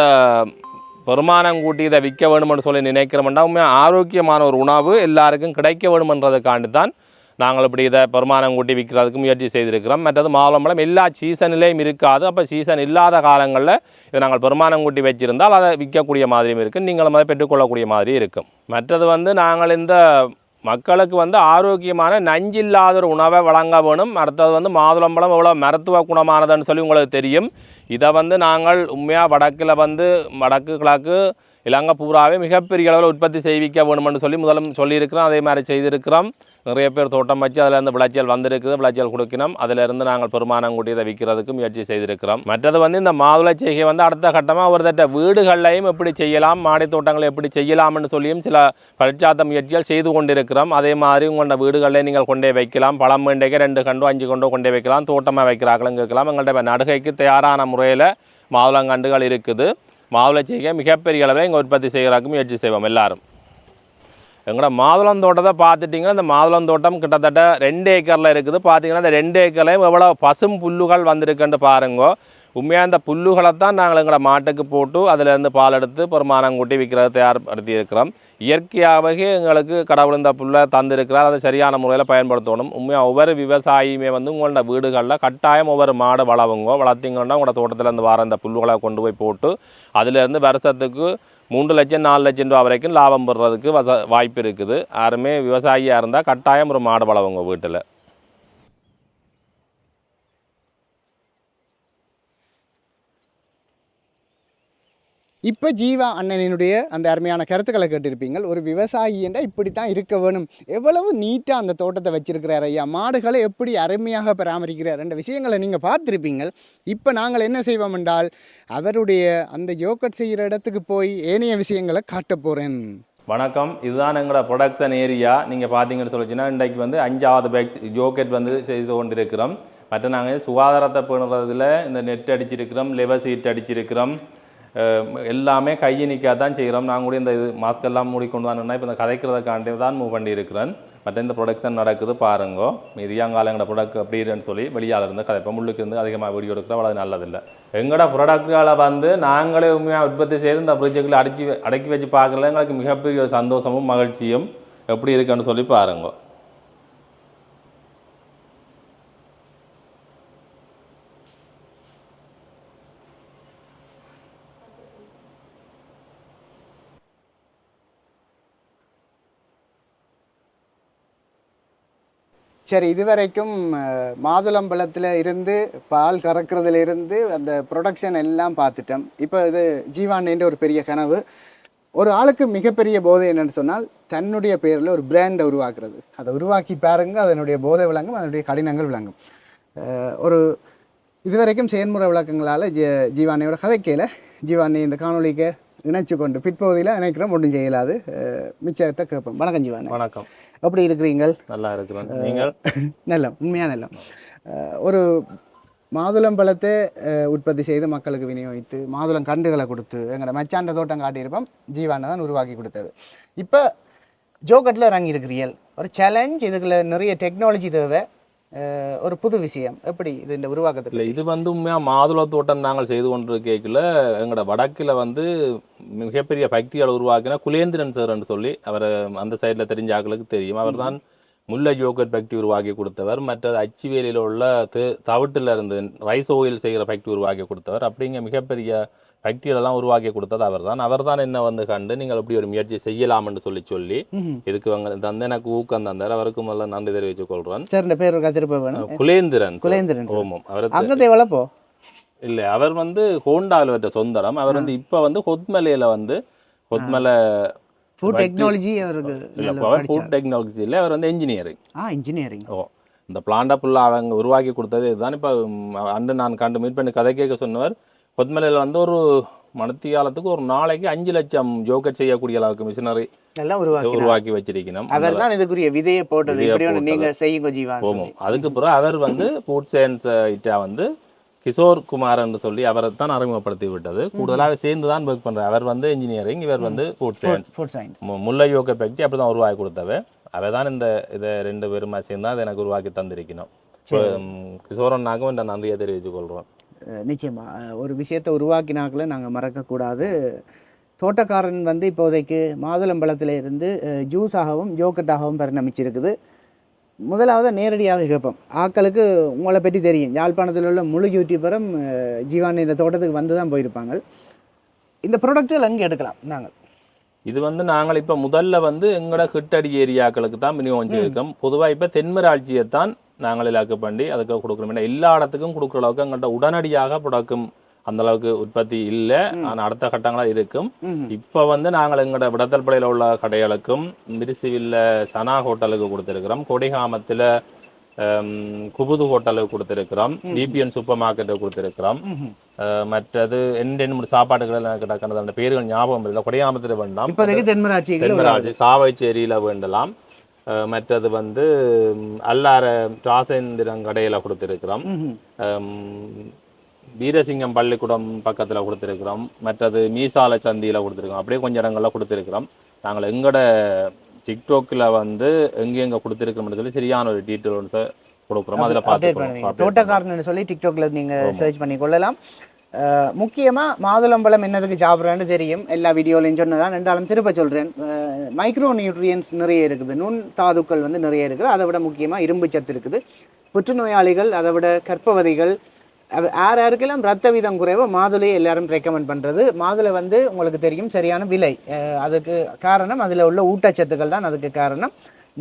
A: பெருமானம் கூட்டி இதை விற்க வேணும்னு சொல்லி நினைக்கிறோம்னா உண்மையாக ஆரோக்கியமான ஒரு உணவு எல்லாருக்கும் கிடைக்க வேணுமன்றதுக்காண்டி தான் நாங்கள் இப்படி இதை பெருமானம் கூட்டி விற்கிறதுக்கு முயற்சி செய்திருக்கிறோம். மற்றது மாதுளம்பழம் எல்லா சீசனிலையும் இருக்காது. அப்போ சீசன் இல்லாத காலங்களில் இதை நாங்கள் பெருமானம் கூட்டி வச்சிருந்தால் அதை விற்கக்கூடிய மாதிரியும் இருக்கும். நீங்களும் அதை பெற்றுக்கொள்ளக்கூடிய மாதிரி இருக்கும். மற்றது வந்து நாங்கள் இந்த மக்களுக்கு வந்து ஆரோக்கியமான நஞ்சில்லாத ஒரு உணவை வழங்க வேணும். அடுத்தது வந்து மாதுளம்பழம் எவ்வளோ மருத்துவ குணமானதுன்னு சொல்லி உங்களுக்கு தெரியும். இதை வந்து நாங்கள் உண்மையாக வடக்கில் வந்து வடக்கு கிழக்கு இலங்கை பூராவே மிகப்பெரிய அளவில் உற்பத்தி செய்விக்க வேணும்னு சொல்லி முதலும் சொல்லியிருக்கிறோம். அதே மாதிரி செய்திருக்கிறோம். நிறைய பேர் தோட்டம் வச்சு அதில் இருந்து விளைச்சல் வந்திருக்குது. விளைச்சல் கொடுக்கணும். அதிலிருந்து நாங்கள் பெருமானம் கூட்டி இதை விற்கிறதுக்கு முயற்சி செய்திருக்கிறோம். மற்றது வந்து இந்த மாதுளை செய்கை வந்து அடுத்த கட்டமாக ஒரு தட்ட வீடுகள்லையும் எப்படி செய்யலாம் மாடி தோட்டங்களை எப்படி செய்யலாம்னு சொல்லியும் சில பரிச்சாத்த முயற்சிகள் செய்து கொண்டிருக்கிறோம். அதே மாதிரி உங்களோட வீடுகளில் நீங்கள் கொண்டே வைக்கலாம். பழம் வேண்டைக்கு ரெண்டு கண்டோ அஞ்சு கண்டோ கொண்டே வைக்கலாம். தோட்டமாக வைக்கிறாங்களும் கேட்கலாம். எங்கள்கிட்ட நடுகைக்கு தயாரான முறையில் மாதுளங்கண்டுகள் இருக்குது. மாதுளை செய்கை மிகப்பெரிய அளவில் இங்கே உற்பத்தி செய்கிறதுக்கு முயற்சி செய்வோம் எல்லாரும். எங்களோட மாதுளம் தோட்டத்தை பார்த்துட்டிங்கன்னா இந்த மாதுளம் தோட்டம் கிட்டத்தட்ட ரெண்டு ஏக்கரில் இருக்குது. பார்த்தீங்கன்னா இந்த ரெண்டு ஏக்கர்லையும் எவ்வளோ பசும் புல்லுகள் வந்திருக்குன்னு பாருங்கோ. உண்மையாக இந்த புல்லுகளை தான் நாங்கள் எங்களோட மாட்டுக்கு போட்டு அதிலேருந்து பால் எடுத்து பெருமானம் கூட்டி விற்கிறது தயார்படுத்தி இருக்கிறோம் இயற்கையாகவே எங்களுக்கு கடவுள் இந்த புல்லை தந்திருக்கிறார். அதை சரியான முறையில் பயன்படுத்தணும். உண்மையாக ஒவ்வொரு விவசாயியுமே வந்து உங்களோட வீடுகளில் கட்டாயம் ஒவ்வொரு மாடு வளவுங்க வளர்த்திங்கன்னா உங்களோட தோட்டத்துலேருந்து வர இந்த புல்லுகளை கொண்டு போய் போட்டு அதிலேருந்து வருஷத்துக்கு மூன்று லட்சம் நாலு லட்சம் ரூபா வரைக்கும் லாபம் பெறுறதுக்கு வச வாய்ப்பு இருக்குது. யாருமே விவசாயியாக இருந்தால் கட்டாயம் ஒரு மாடு வளவுங்க வீட்டில்.
B: இப்போ ஜீவா அண்ணனினுடைய அந்த அருமையான கருத்துக்களை கேட்டிருப்பீங்க ஒரு விவசாயி என்றால் இப்படி தான் இருக்க வேணும். எவ்வளவு நீட்டாக அந்த தோட்டத்தை வச்சிருக்கிறார் ஐயா. மாடுகளை எப்படி அருமையாக பராமரிக்கிறார் என்ற விஷயங்களை நீங்கள் பார்த்துருப்பீங்க இப்போ நாங்கள் என்ன செய்வோம் என்றால் அவருடைய அந்த யோகட் செய்கிற இடத்துக்கு போய் ஏனைய விஷயங்களை காட்ட போகிறேன்
A: வணக்கம். இதுதான் எங்களோட ப்ரொடக்ஷன் ஏரியா நீங்கள் பார்த்தீங்கன்னு சொல்லிச்சுன்னா இன்றைக்கு வந்து அஞ்சாவது பேக்ஸ் ஜோக்கெட் வந்து செய்து கொண்டிருக்கிறோம். மற்ற நாங்கள் சுகாதாரத்தை பண்ணுறதுல இந்த நெட் அடிச்சிருக்கிறோம் லெவர் சீட் அடிச்சிருக்கிறோம். எல்லாமே கையை நிற்காதான் தான் செய்கிறோம். நான் கூட இந்த இது மாஸ்க் எல்லாம் மூடிக்கொண்டு தான் இப்போ இந்த கதைக்கிறதுக்காண்டி தான் மூவ் பண்ணியிருக்கிறேன். மற்ற இந்த ப்ரொடக்ஷன் நடக்குது பாருங்கோ. மீதியாங்கால எங்களோட ப்ரொடக்ட் அப்படி இருன்னு சொல்லி வெளியால் இருந்து கதை இப்போ முள்ளுக்கு இருந்து அதிகமாக வீடியோ எடுக்கிற அவ்வளோ நல்லதில்லை. எங்களோட ப்ராடக்ட்களை வந்து நாங்களே உண்மையாக உற்பத்தி செய்து இந்த ஃப்ரிட்ஜுக்குள்ளே அடிச்சு அடக்கி வச்சு பார்க்கல எங்களுக்கு மிகப்பெரிய ஒரு சந்தோஷமும் மகிழ்ச்சியும் எப்படி இருக்குன்னு சொல்லி பாருங்க.
B: சரி இதுவரைக்கும் மாதுளம்பழத்தில் இருந்து பால் கறக்கிறதுல இருந்து அந்த ப்ரொடக்ஷன் எல்லாம் பார்த்துட்டோம். இப்போ இது ஜீவாண்டின்ற ஒரு பெரிய கனவு. ஒரு ஆளுக்கு மிகப்பெரிய போதை என்னென்னு சொன்னால் தன்னுடைய பேரில் ஒரு பிராண்டை உருவாக்குறது. அதை உருவாக்கி பாருங்க அதனுடைய போதை விளங்கும் அதனுடைய கடினங்கள் விளங்கும். ஒரு இதுவரைக்கும் செயல்முறை விளக்கங்களால் ஜீ ஜீவானியோட கதைக்கையில் ஜீவானி இந்த காணொலிக்கு இணைச்சு கொண்டு பிற்பகுதியில் நினைக்கிறோம் ஒன்றும் செய்யலாது. மிச்சத்தை கேட்போம். வணக்கம் ஜீவானி.
A: வணக்கம்.
B: எப்படி இருக்கிறீங்கள்?
A: நல்லா இருக்கிறேன் நீங்கள்?
B: நல்லம் உண்மையாக நல்லம். ஒரு மாதுளம்பழத்தை அஹ், உற்பத்தி செய்து மக்களுக்கு விநியோகித்து மாதுளம் கண்டுகளை கொடுத்து எங்களோட மச்சாண்ட தோட்டம் காட்டியிருப்போம். ஜீவானை தான் உருவாக்கி கொடுத்தது. இப்போ ஜோகட்டில் இறங்கி இருக்கிறீர்கள் ஒரு சேலஞ்ச் இதுக்குள்ள நிறைய டெக்னாலஜி தேவை. ஒரு புது விஷயம். எப்படி இது இந்த உருவாக்கத்தில்
A: இல்லை இது வந்து உண்மையாக மாதுளை தோட்டம் நாங்கள் செய்து கொண்டிருக்கல எங்களோட வடக்கில் வந்து மிகப்பெரிய ஃபேக்டரியால் உருவாக்கின குலேந்திரன் சார்ன்னு சொல்லி அவர் அந்த சைடில் தெரிஞ்ச ஆட்களுக்கு தெரியும். அவர் தான் முல்லை யோகட் ஃபேக்டரி உருவாக்கி கொடுத்தவர். மற்றது அச்சுவேலியில் உள்ள தவிட்டில் இருந்து ரைஸ் ஓயில் செய்கிற ஃபேக்டரி உருவாக்கி கொடுத்தவர். அப்படிங்க மிகப்பெரிய ஃபேக்டரியெல்லாம் உருவாக்கி கொடுத்தது அவர் தான் அவர் தான் என்ன வந்து கண்டு நீங்கள் இப்படி ஒரு முயற்சி செய்யலாம்னு சொல்லி சொல்லி இதுக்கு அவங்க தந்து எனக்கு ஊக்கம் தந்தார். அவருக்கு முதல்ல நன்றி தெரிவித்துக் கொள்கிறேன்
B: சார் இந்த பேர் வேணும்.
A: குலேந்திரன்.
B: குலேந்திரன்.
A: ஓமம். அவர்
B: எவ்வளோ
A: இல்ல அவர் வந்து ஹோண்டாவில் வற்ற சொந்தடம் அவர் வந்து இப்ப வந்து கொத்மலையில வந்து கொத்மலை
B: ஃபுட் டெக்னாலஜி அவருக்கு
A: இல்ல அவர். ஃபுட் டெக்னாலஜியில் அவர் வந்து இன்ஜினியரிங்
B: ஆ இன்ஜினியரிங்
A: ஓ இந்த பிளான்டா ஃபுல்லாக அவங்க உருவாக்கி கொடுத்தது இதுதான். இப்போ அண்டு நான் கண்டு மீட் பண்ணி கதை கேட்க சொன்னவர் கொத்மலையில் வந்து ஒரு மணத்தி காலத்துக்கு ஒரு நாளைக்கு அஞ்சு லட்சம் ஜோக்கெட் செய்யக்கூடிய அளவுக்கு மிஷினரி
B: நல்லா உருவாக்கி
A: உருவாக்கி வச்சிருக்கணும்.
B: அவர் தான் இதுக்குரிய விதையை போட்டது. நீங்க செய்யுங்க ஜீவா
A: போவோம். அதுக்கு பிறகு அவர் வந்து ஃபுட் சயின்ஸ் இட்டா வந்து கிஷோர் குமார் என்று சொல்லி அவரை தான் அறிமுகப்படுத்தி விட்டது. கூடுதலாக சேர்ந்து தான் ஒர்க் பண்றார். அவர் வந்து இன்ஜினியரிங் இவர் வந்து ஃபுட் சயின்ஸ்
B: ஃபுட் சயின்ஸ்
A: முல்லை யோக ஃபேக்டரி அப்படி தான் உருவாக்கி கொடுத்தவ அவ தான் இந்த இதை ரெண்டு பேருமா சேர்ந்து தான் எனக்கு உருவாக்கி தந்திருக்கணும். இப்போ, ம், கிஷோரண்ணாக்கும் இந்த நன்றியை தெரிவித்துக் கொள்கிறோம்
B: நிச்சயமா. அஹ், ஒரு விஷயத்தை உருவாக்கினாக்களை நாங்கள் மறக்கக்கூடாது. தோட்டக்காரன் வந்து இப்போதைக்கு மாதுளம்பழத்தில் இருந்து அஹ், ஜூஸாகவும் யோகட்டாகவும் பரிணமிச்சிருக்குது. முதலாவது நேரடியாக கேட்போம் ஆக்களுக்கு உங்களை பற்றி தெரியும். யாழ்ப்பாணத்தில் உள்ள முழு யூடியூபரும் ஜீவானி இந்த தோட்டத்துக்கு வந்து தான் போயிருப்பாங்க. இந்த ப்ராடக்ட்டுகள் அங்கே எடுக்கலாம் நாங்கள்.
A: இது வந்து நாங்கள் இப்போ முதல்ல வந்து எங்களோட கிட்டடி ஏரியாக்களுக்கு தான் விநியோகம் செய்திருக்கோம் பொதுவாக இப்போ தென்மராட்சியை தான் நாங்கள் இலக்கு பண்ணி அதுக்கு கொடுக்குறோம் ஏன்னா எல்லா இடத்துக்கும் கொடுக்குற அளவுக்கு எங்கள்கிட்ட உடனடியாக ப்ரொடக்கும் அந்த அளவுக்கு உற்பத்தி இல்லை. ஆனால் அடுத்த கட்டங்களாக இருக்கும். இப்போ வந்து நாங்கள் எங்களோட விடத்தல்படையில் உள்ள கடைகளுக்கும் மிரிசிவில்ல சனா ஹோட்டலுக்கு கொடுத்துருக்கிறோம். கொடிகாமத்தில் குபுது ஹோட்டலுக்கு கொடுத்துருக்கிறோம். டிபிஎன் சூப்பர் மார்க்கெட்டுக்கு கொடுத்துருக்கிறோம். மற்றது ரெண்டு சாப்பாடுகள் எனக்கு அந்த பேர்கள் ஞாபகம் இல்லை. கொடிகாமத்தில் வேண்டாம்.
B: இப்போதைக்கு
A: தென்மராட்சி சாவைச்சேரியில் வேண்டலாம். மற்றது வந்து அல்லார ராசேந்திரன் கடையில் கொடுத்துருக்கிறோம். வீரசிங்கம் பள்ளிக்கூடம் பக்கத்துல கொடுத்துருக்குறோம். மற்றது மீசால சந்தியில கொடுத்துருக்கோம் அப்படியே கொஞ்சம் இடங்கள்ல கொடுத்துருக்குறோம். நாங்கள் எங்களோட டிக்டாக்ல வந்து எங்க எங்க கொடுத்துருக்கோம்னு சொல்லி சரியான ஒரு டீட்டெயில் ஒன்று கொடுக்குறோம். அதில்
B: பண்ணுவீங்க. தோட்டக்காரன்னு சொல்லி டிக்டாக்ல நீங்க சர்ச் பண்ணி கொள்ளலாம். முக்கியமாக மாதுளம்பழம் என்னதுக்கு சாப்பிட்றேன்னு தெரியும். எல்லா வீடியோலையும் சொன்னதான் ரெண்டாலும் திருப்ப சொல்கிறேன் மைக்ரோ நியூட்ரியன்ஸ் நிறைய இருக்குது. நுண் தாதுக்கள் வந்து நிறைய இருக்குது. அதை விட முக்கியமாக இரும்பு சத்து இருக்குது. புற்றுநோயாளிகள் அதை விட கர்ப்பவதிகள் யார் யாருக்கெல்லாம் ரத்த வீதம் குறைவோ மாதுளையை எல்லாரும் ரெக்கமெண்ட் பண்ணுறது மாதுளை வந்து உங்களுக்கு தெரியும் சரியான விலை. அதுக்கு காரணம் அதில் உள்ள ஊட்டச்சத்துக்கள் தான் அதுக்கு காரணம்.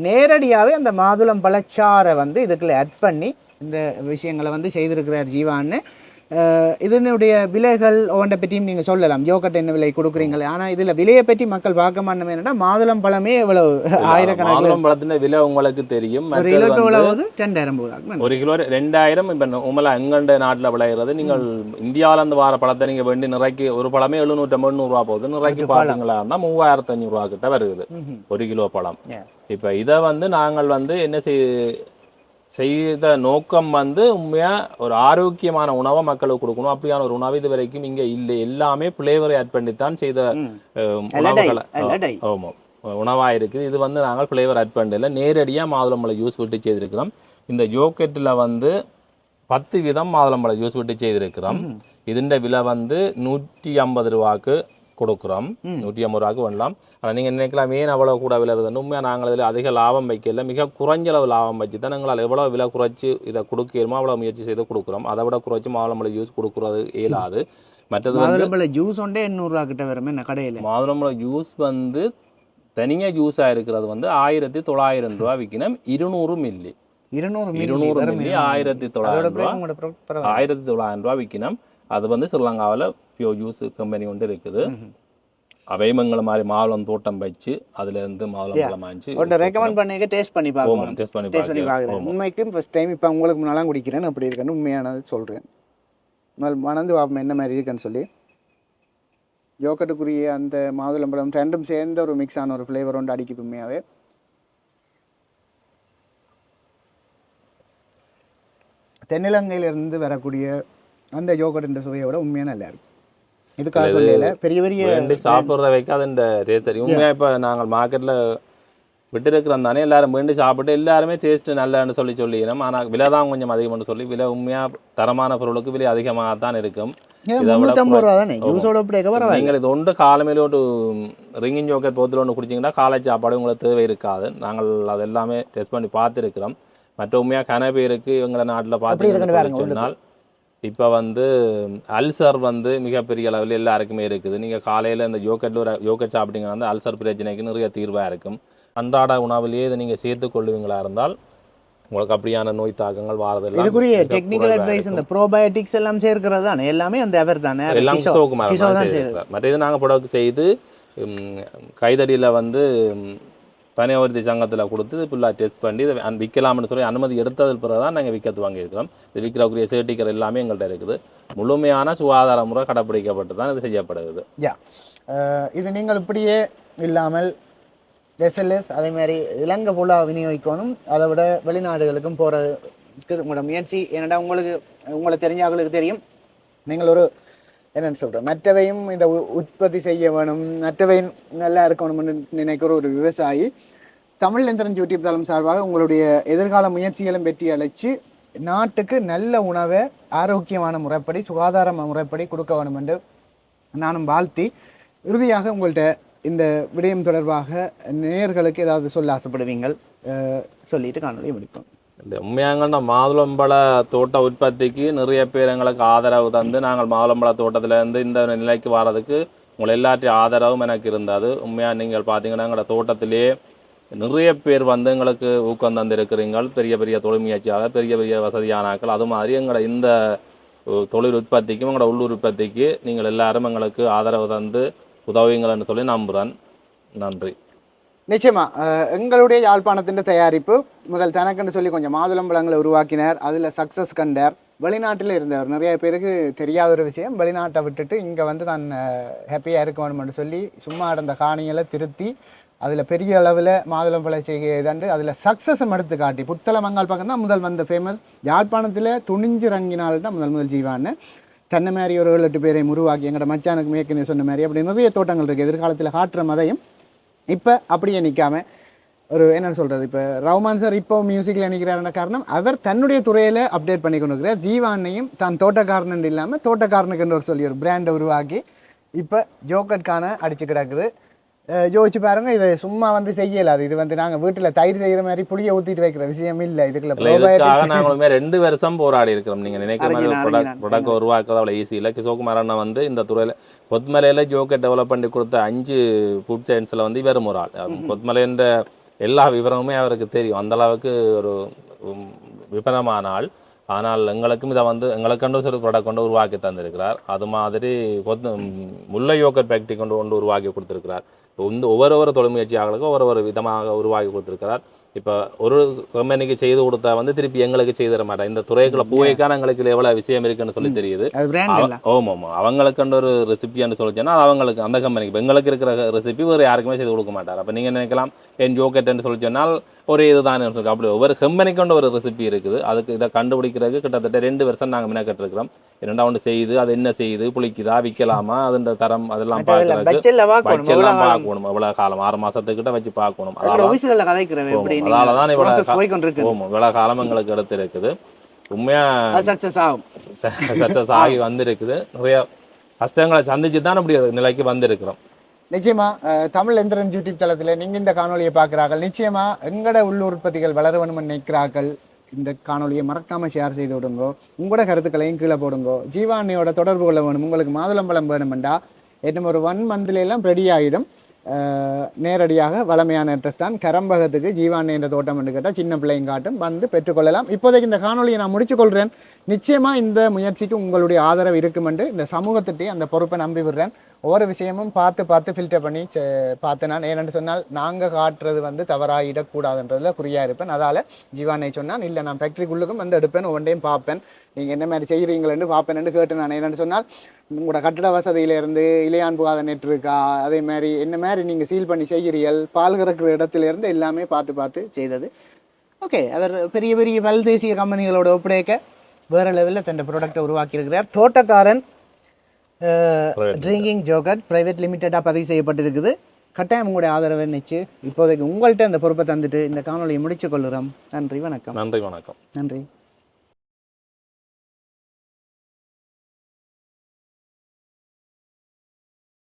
B: நேரடியாகவே அந்த மாதுளம் பழச்சாரை வந்து இதுக்குள்ளே ஆட் பண்ணி இந்த விஷயங்களை வந்து செய்திருக்கிறார் ஜீவான்னு. இதனுடைய விலைகள் ஒவ்வொன்றை பற்றியும் நீங்கள் சொல்லலாம். யோகட் என்ன விலை கொடுக்குறீங்களே? ஆனால் இதில் விலையை பற்றி மக்கள் பார்க்க மாட்டோம் என்னன்னா மாதுளம் பழமே எவ்வளவு? ஆயிரக்கணக்கில்.
A: மாதுளம் பழத்தின் விலை உங்களுக்கு தெரியும்.
B: ஒரு கிலோ எவ்வளவு? ரெண்டாயிரம்
A: ஒரு கிலோ ரெண்டாயிரம் இப்போ உமலா எங்கண்ட நாட்டில் விளையிறது? நீங்கள் இந்தியாவில இருந்து வர பழத்தை நீங்க வேண்டி நிறைக்கு ஒரு பழமே எழுநூற்றம்பது எண்ணூறுரூவா போகுது. நிறைக்கு பார்த்தீங்களா இருந்தால் மூவாயிரத்து அஞ்சூறுரூவா கிட்ட வருது. ஒரு கிலோ பழம். இப்போ இதை வந்து நாங்கள் வந்து என்ன செய் செய்த நோக்கம் வந்து உண்மையாக ஒரு ஆரோக்கியமான உணவை மக்களுக்கு கொடுக்கணும். அப்படியான ஒரு உணவு இது வரைக்கும் இங்கே இல்லை. எல்லாமே ஃப்ளேவரை ஆட் தான் செய்த உணவுகளை. ஆமாம் உணவாக இருக்குது. இது வந்து நாங்கள் ஃப்ளேவர் ஆட் பண்ணல. நேரடியாக மாதுளம்பழம் ஜூஸ் விட்டு செய்திருக்கிறோம். இந்த யோகெட்டில் வந்து பத்து விதம் மாதுளம்பழம் ஜூஸ் விட்டு செய்திருக்கிறோம். இதுண்ட விலை வந்து நூற்றி ஐம்பது ரூபாக்கு கொடுக்குறோம். நூற்றி ஐம்பது ரூபாய்க்கு பண்ணலாம் ஆனால் நீங்கள் நினைக்கலாம் ஏன் அவ்வளோ கூட விலை வருதுன்னு? உண்மையாக நாங்கள் இதில் அதிக லாபம் வைக்கல. மிக குறைஞ்ச அளவு லாபம் வச்சு தான் எங்களால் எவ்வளோ விலை குறைச்சி இதை கொடுக்கிறோமோ அவ்வளோ முயற்சி செய்து கொடுக்குறோம். அதை விட குறைச்சி மாதுளம்பழம் ஜூஸ் கொடுக்குறது இயலாது. மற்றது வந்து
B: மாதுளம்பழ ஜூஸ் ஒன்றே எண்ணூறுரூவா கிட்ட வருமே கடையில்.
A: மாதுளம்பழம் ஜூஸ் வந்து தனியாக ஜூஸாக இருக்கிறது வந்து ஆயிரத்தி தொள்ளாயிரம் ரூபா விற்கணும் இருநூறு மில்லி
B: இருநூறு மில்லி
A: இருநூறு மில்லி ஆயிரத்தி தொள்ளாயிரம் ரூபா. ஆயிரத்தி தொள்ளாயிரம் ரூபா விற்கணும் அது வந்து ஸ்ரீலங்காவில் பியோ ஜூஸ் கம்பெனி ஒன்று இருக்குது. அவைமங்கல மாதிரி மாதுளம் தோட்டம் வச்சு அதுல இருந்து மாதுளம் பழம் வாங்கி
B: உங்கள்ட்ட ரெக்கமெண்ட் பண்ணிக்க டேஸ்ட் பண்ணி பார்க்கணும்.
A: டெஸ்ட் பண்ணி
B: டேஸ்ட் பண்ணி பார்க்குறேன் உண்மைக்கும் ஃபர்ஸ்ட் டைம் இப்போ உங்களுக்கு முன்னாலாம் குடிக்கிறேன் அப்படி இருக்குன்னு உண்மையானது சொல்கிறேன் மணந்து பார்ப்போம் என்ன மாதிரி இருக்குன்னு சொல்லி. யோக்கட்டுக்குரிய அந்த மாதுளம்பழம் ரெண்டும் சேர்ந்த ஒரு மிக்ஸ் ஆன ஒரு ஃப்ளேவர் ஒன்று அடிக்குது உண்மையாகவே தென்னிலங்கையிலிருந்து வரக்கூடிய அந்த யோகட் சுவையை விட உண்மையாக நல்லா இருக்கு இதுக்காக சொல்லல. பெரிய பெரிய
A: சாப்பிட்ற வைக்க அதுன்ற டேஸ்ட் தெரியும். உண்மையா இப்போ நாங்கள் மார்க்கெட்ல விட்டுருக்கிறோம் தானே எல்லாரும் வேண்டி சாப்பிட்டு எல்லாருமே டேஸ்ட் நல்லன்னு சொல்லி சொல்லிக்கிறோம். ஆனால் விலை தான் கொஞ்சம் அதிகம்னு சொல்லி விலை உண்மையா தரமான பொருளுக்கு விலை அதிகமாக தான்? இருக்கும் நீங்கள் இது ஒன்று காலமையில ஒரு ரிங்கிங் ஜோக்கர் போத்தில் ஒன்று குடிச்சிங்கன்னா காலை சாப்பாடு உங்களுக்கு தேவை இருக்காது. நாங்கள் அது எல்லாமே டெஸ்ட் பண்ணி பார்த்துருக்கிறோம். மற்ற உண்மையாக கன பேருக்கு எங்களை நாட்டில் பார்த்து சொன்னால். இப்போ வந்து அல்சர் வந்து மிகப்பெரிய அளவில் எல்லாருக்குமே இருக்குது. நீங்கள் காலையில் இந்த யோக்கெட்டில் ஒரு யோக்கெட் சாப்பிட்டீங்கன்னா வந்து அல்சர் பிரச்சனைக்கு நிறைய தீர்வாக இருக்கும். அன்றாட உணவிலேயே இதை நீங்கள் சேர்த்து கொள்ளுவீங்களா இருந்தால் உங்களுக்கு அப்படியான நோய் தாக்கங்கள் வாரதெல்லாம்
B: இதுக்குரிய டெக்னிக்கல் அட்வைஸ் இந்த ப்ரோபயோட்டிக்ஸ் எல்லாம் சேர்க்கிறது தானே? எல்லாமே அந்த அவர் தானே?
A: எல்லாம்
B: கிஷோ-
A: கிஷோக்கு மேலே
B: கிஷோ தான் செய்யுது
A: செய்திருக்கிறார் மற்ற இது நாங்கள் புடவுக்கு செய்து கைதடியில் வந்து ம், சங்கத்தில் கொடுத்து ஃபுல்லாக டெஸ்ட் பண்ணி இதை அன் விற்கலாம்னு சொல்லி அனுமதி எடுத்ததுக்கு பிறகு தான் நாங்கள் விற்கிறது வாங்கியிருக்கிறோம். இது விற்கிறக்குரிய சர்டிஃபிகேட் எல்லாமே எங்கள்கிட்ட இருக்குது. முழுமையான சுகாதார முறை கடைப்பிடிக்கப்பட்டு தான் இது செய்யப்படுகிறது.
B: யா. இது நீங்கள் இப்படியே இல்லாமல் எஸ்எல்எஸ் அதே மாதிரி இலங்கை பொருளாக விநியோகிக்கணும். அதை விட வெளிநாடுகளுக்கும் போகிறதுக்கு உங்களோட முயற்சி. ஏன்னாடா உங்களுக்கு உங்களை தெரிஞ்சவங்களுக்கு தெரியும். நீங்கள் ஒரு என்னன்னு சொல்கிறேன் மற்றவையும் இந்த உ- உற்பத்தி செய்ய வேணும். மற்றவையும் நல்லா இருக்கணும்னு நினைக்கிற ஒரு விவசாயி தமிழ் எந்திரன் யூடியூப் தளம் சார்பாக உங்களுடைய எதிர்கால முயற்சிகளும் வெற்றி அழைச்சி நாட்டுக்கு நல்ல உணவை ஆரோக்கியமான முறைப்படி சுகாதார முறைப்படி கொடுக்க வேணும் என்று நானும் வாழ்த்தி இறுதியாக உங்கள்கிட்ட இந்த விடயம் தொடர்பாக நேயர்களுக்கு ஏதாவது சொல்ல ஆசைப்படுவீங்கள்? சொல்லிட்டு காணொலி முடிப்போம்.
A: உண்மையாங்கன்னா மாதுளம்பழ தோட்ட உற்பத்திக்கு நிறைய பேர் எங்களுக்கு ஆதரவு தந்து நாங்கள் மாதுளம்பழ தோட்டத்திலேருந்து இந்த நிலைக்கு வர்றதுக்கு உங்களை எல்லாத்தையும் ஆதரவும் எனக்கு இருந்தது. உண்மையாக நீங்கள் பார்த்தீங்கன்னா எங்களோட தோட்டத்திலேயே நிறைய பேர் வந்து எங்களுக்கு ஊக்கம் தந்திருக்கிறீங்கள் பெரிய பெரிய தொழில் முயற்சியாளர் பெரிய பெரிய வசதியானாக்கள் அது மாதிரி எங்களோட இந்த தொழில் உற்பத்திக்கும் எங்களோட உள்ளூர் உற்பத்திக்கு நீங்கள் எல்லாரும் எங்களுக்கு ஆதரவு தந்து உதவுவீங்கள்னு சொல்லி நம்புகிறேன் நன்றி.
B: நிச்சயமா. எங்களுடைய யாழ்ப்பாணத்தின் தயாரிப்பு முதல் தனக்குன்னு சொல்லி கொஞ்சம் மாதுளம்பழங்களை உருவாக்கினார். அதில் சக்ஸஸ் கண்டார். வெளிநாட்டில் இருந்தவர். நிறைய பேருக்கு தெரியாத ஒரு விஷயம். வெளிநாட்டை விட்டுட்டு இங்கே வந்து நான் ஹாப்பியாக இருக்க வேணும்னு சொல்லி சும்மா இருந்த காணிகளை திருத்தி அதில் பெரிய அளவில் மாதுளம்பழ செய்கை இதாண்டு அதில் சக்ஸஸும் எடுத்து காட்டி. புத்தள மங்கால் பக்கம் தான் முதல் வந்த ஃபேமஸ் யாழ்ப்பாணத்தில் துணிஞ்சு ரங்கினால் தான் முதல் முதல் ஜீவான்னு. தன்னை மாதிரி ஒரு ஏழு எட்டு பேரையும் உருவாக்கி எங்களோட மச்சானுக்கு மேற்கனே சொன்ன மாதிரி அப்படி நிறைய தோட்டங்கள் இருக்குது எதிர்காலத்தில் காட்டுற மதையும் இப்போ அப்படியே நிற்காம ஒரு என்ன சொல்கிறது இப்போ ரவுமான் சார் இப்போ மியூசிக்கில் நிற்கிறாருன்ற காரணம் அவர் தன்னுடைய துறையில் அப்டேட் பண்ணி கொண்டு இருக்கிறார் ஜீவானையும் தான் தோட்டக்காரன் இல்லாமல் தோட்டக்காரனுக்குன்னு ஒரு சொல்லி ஒரு பிராண்டை உருவாக்கி இப்போ ஜோக்கட்கான அடிச்சு கிடக்குது. யோசிச்சு பாருங்க இதை சும்மா வந்து செய்யலாது இது வந்து நாங்கள் வீட்டில் தயிர் செய்கிற மாதிரி புளியை ஊற்றிட்டு வைக்கிற விஷயம் இல்லை. இதுக்குள்ள
A: நாங்களுமே ரெண்டு வருஷம் போராடி இருக்கிறோம். நீங்க நினைக்கிற மாதிரி ப்ராடக்ட் உருவாக்குறது அவ்வளோ ஈஸி இல்லை. கிஷோகுமார் அண்ணா வந்து இந்த துறையில கொத்மலையில ஜோக்கெட் டெவலப் பண்ணி கொடுத்த அஞ்சு ஃபுட் சயின்ஸ்ல வந்து இவர் ஒரு ஆள். கொத்மலைன்ற எல்லா விவரமுமே அவருக்கு தெரியும். அந்த அளவுக்கு ஒரு விபரமான ஆள். ஆனால் எங்களுக்கும் இதை வந்து எங்களுக்கென்று ஒரு ப்ராடக்ட் கொண்டு உருவாக்கி தந்திருக்கிறார். அது மாதிரி முல்லை யோக்கட் ஃபேக்டரி கொண்டு கொண்டு உருவாக்கி கொடுத்திருக்கிறார். இந்த ஒவ்வொரு ஒரு தொழில் முயற்சியாளர்களுக்கும் ஒரு ஒரு விதமாக உருவாக்கி கொடுத்திருக்கிறார். இப்போ ஒரு கம்பெனிக்கு செய்து கொடுத்தா வந்து திருப்பி எங்களுக்கு செய்து தர மாட்டேன் இந்த துறைக்குள்ள போய்க்கான எங்களுக்கு எவ்வளவு விஷயம் இருக்குன்னு சொல்லி தெரியுது. ஆமாம் ஆமாம். அவங்களுக்குன்ற ஒரு ரெசிபின்னு சொல்லிச்சேன்னா அவங்களுக்கு அந்த கம்பெனிக்கு எங்களுக்கு இருக்கிற ரெசிபி வேறு யாருக்குமே செய்து கொடுக்க மாட்டார். அப்போ நீங்கள் நினைக்கலாம் என் ஜோக்கெட்னு சொல்லி சொன்னால் ஒரு இதுதான் சொல்லி அப்படி ஒவ்வொரு கம்பெனிக்கு ஒரு ரெசிபி இருக்குது. அதுக்கு இதை கண்டுபிடிக்கிறதுக்கு கிட்டத்தட்ட ரெண்டு வருஷம் நாங்கள் மெனக்கெட்டுருக்கிறோம் இரண்டாவது செய்து அது என்ன செய்யுது புளிக்குதா விற்கலாமா அதுன்ற தரம் அதெல்லாம் பார்க்கறதுக்கு
B: பார்க்கணும்.
A: வச்செல்லாம் பார்க்கணும். எவ்வளவு காலம்? ஆறு மாசத்துக்கிட்ட வச்சு பார்க்கணும். அதால தான் போகும். இவ்வளவு காலம் எங்களுக்கு எடுத்து இருக்குது உண்மையா
B: அது சக்ஸஸ் ஆகும்.
A: ஆகி வந்திருக்குது. நிறைய கஷ்டங்களை சந்திச்சு தான் இப்படி ஒரு நிலைக்கு வந்திருக்கிறோம்.
B: நிச்சயமா தமிழ் எந்திரன் யூடியூப் தளத்தில் நீங்கள் இந்த காணொலியை பார்க்குறார்கள். நிச்சயமா எங்களோட உள்ளூர் உற்பத்திகள் வளர வேணும்னு நினைக்கிறார்கள். இந்த காணொலியை மறக்காம ஷேர் செய்து விடுங்கோ. உங்களோட கருத்துக்களையும் கீழே போடுங்கோ. ஜீவாண்ணியோட தொடர்பு கொள்ள வேணும். உங்களுக்கு மாதுளம்பழம் வேணுமெண்டா இன்னும் ஒரு ஒன் மந்த்ல எல்லாம் ரெடி ஆகிடும் நேரடியாக வளமையான அட்ரஸ் தான். கரம்பகத்துக்கு ஜீவாண்ணி என்ற தோட்டம் என்று கேட்டால் சின்ன பிள்ளைங்க காட்டும். வந்து பெற்றுக்கொள்ளலாம். இப்போதைக்கு இந்த காணொலியை நான் முடிச்சுக்கொள்கிறேன் நிச்சயமா இந்த முயற்சிக்கு உங்களுடைய ஆதரவு இருக்கும் என்று இந்த சமூகத்திட்டே அந்த பொறுப்பை நம்பி விடுறேன். ஒவ்வொரு விஷயமும் பார்த்து பார்த்து ஃபில்டர் பண்ணி செ- பார்த்தேன் நான் ஏனென்று சொன்னால் நாங்கள் காட்டுறது வந்து தவறாகிடக்கூடாதுன்றதில் குறியாக இருப்பேன். அதால் ஜீவானை சொன்னால் இல்லை நான் ஃபேக்ட்ரிக்குள்ளுக்கும் வந்து எடுப்பேன் ஒவ்வொன்றையும் பார்ப்பேன். நீங்கள் என்ன மாதிரி செய்கிறீங்களேன்னு பார்ப்பேன்னு கேட்டு நான் என்னென்னு சொன்னால் உங்களோட கட்டட வசதியிலேருந்து இளையான் புகாத நெட் இருக்கா அதே மாதிரி என்ன மாதிரி நீங்கள் சீல் பண்ணி செய்கிறீர்கள் பால் கறக்கிற இடத்துலேருந்து எல்லாமே பார்த்து பார்த்து செய்தது. ஓகே அவர் பெரிய பெரிய பல்தேசிய கம்பெனிகளோட ஒப்படைக்க வேறு லெவலில் தன் ப்ராடக்டை உருவாக்கியிருக்கிறார். தோட்டக்காரன் ட்ரிங்கிங் ஜோகட் பிரைவேட் லிமிட்டடாக பதிவு செய்யப்பட்டிருக்குது. கட்டாயம் உங்களுடைய ஆதரவை நிச்சு இப்போதைக்கு உங்கள்கிட்ட அந்த பொறுப்பை தந்துட்டு இந்த காணொலியை முடிச்சு கொள்கிறோம். நன்றி வணக்கம்.
A: நன்றி வணக்கம்.
B: நன்றி.